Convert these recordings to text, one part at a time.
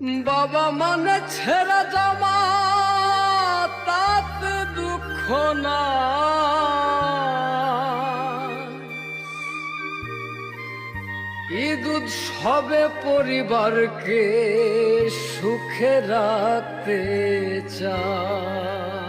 বাবা মানে ছেড়া জামা তাতে দুঃখ না। ঈদ সবে পরিবারকে সুখে রাখতে চায়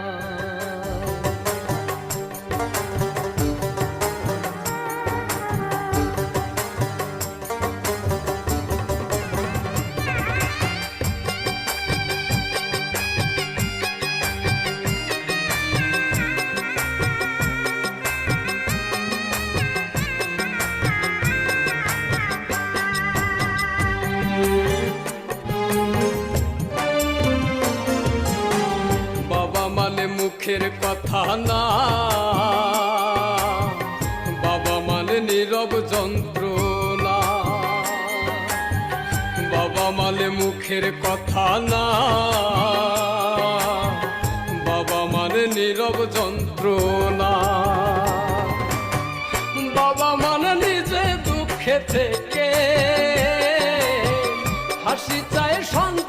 কথা না। বাবা মানে নীরব যন্ত্রণা। বাবা মানে মুখের কথা না। বাবা মানে নীরব যন্ত্রণা। বাবা মানে নিজে দুঃখে থেকে হাসি চায় সন্তানের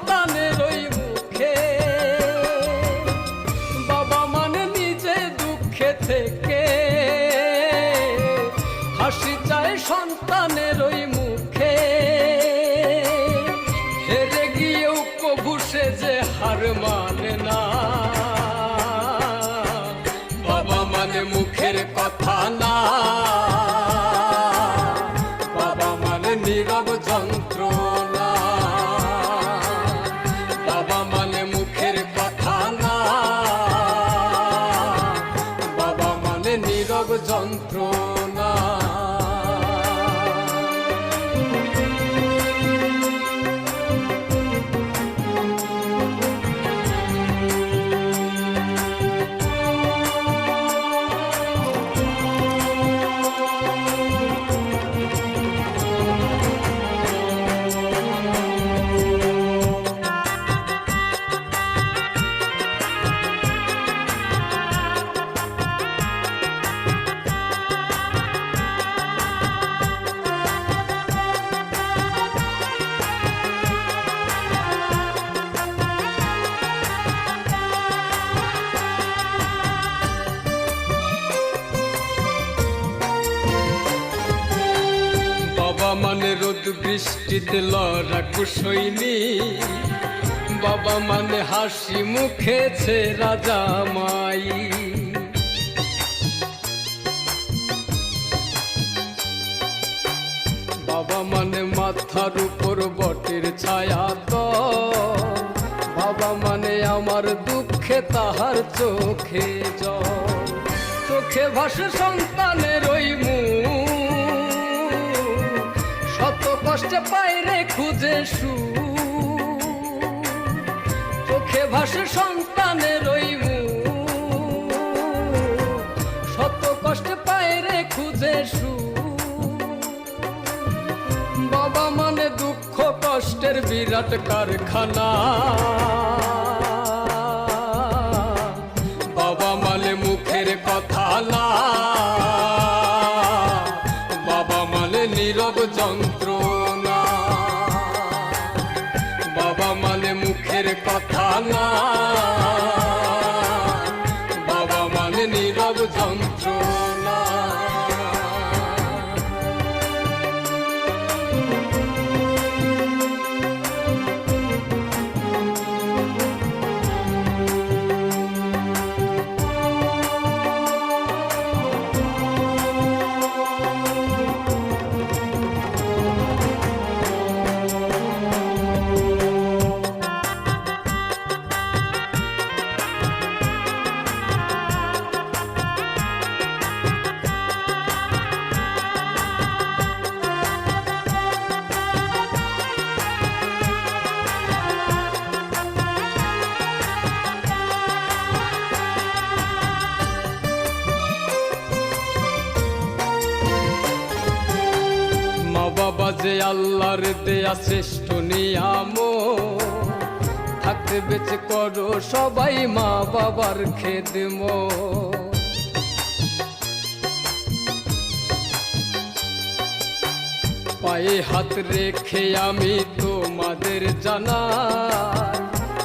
মানে নীরব বৃষ্টিতে লড়া কুশৈনি। বাবা মানে হাসি মুখেছে রাজা মাই। বাবা মানে মাথার উপর বটের ছায়া তো। বাবা মানে আমার দুঃখে তাহার চোখে জল। চোখে ভাসে সন্তানের ওই মুখ কষ্টে পাইরে খুঁজে সু চোখে ভাসে সন্তানের ওই শত কষ্টে পাইরে খুঁজে সু বাবা মানে দুঃখ কষ্টের বিরাট কারখানা। বাবা মানে মুখের কথা না। কথা না। বাবা মানে নীরব যন্ত্রণা। যে আল্লাহর দেয়া শ্রেষ্ঠ নিয়াম থাকতে বেঁচে করো সবাই মা বাবার খেদম পায়ে হাত রেখে আমি তোমাদের জানা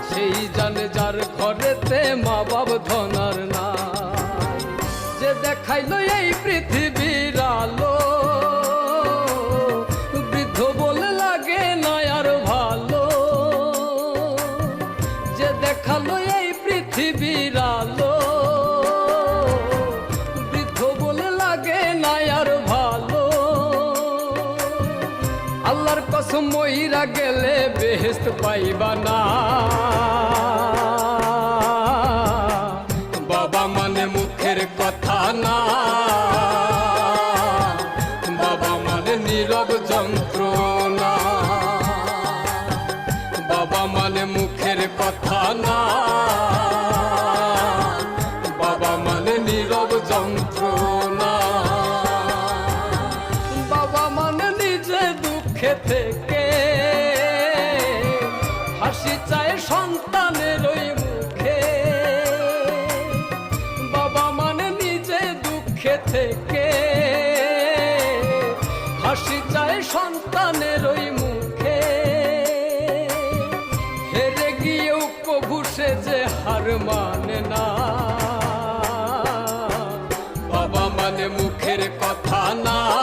সেই জানে যার ঘরেতে মা বাব ধনার না যে দেখাইলো এই পৃথিবীর আলো দেখাল এই পৃথিবীর আলো। বৃদ্ধ বলে লাগে না আর ভালো। আল্লাহর কসম মইরা গেলে বেহেস্ত পাইবা না। দুঃখে থেকে হাসি চায় সন্তানের ওই মুখে। বাবা মানে নিজে দুঃখে থেকে হাসি চায় সন্তানের ওই মুখে। হেরে গিয়েও কবু সে যে হার মানে না। বাবা মানে মুখের কথা না।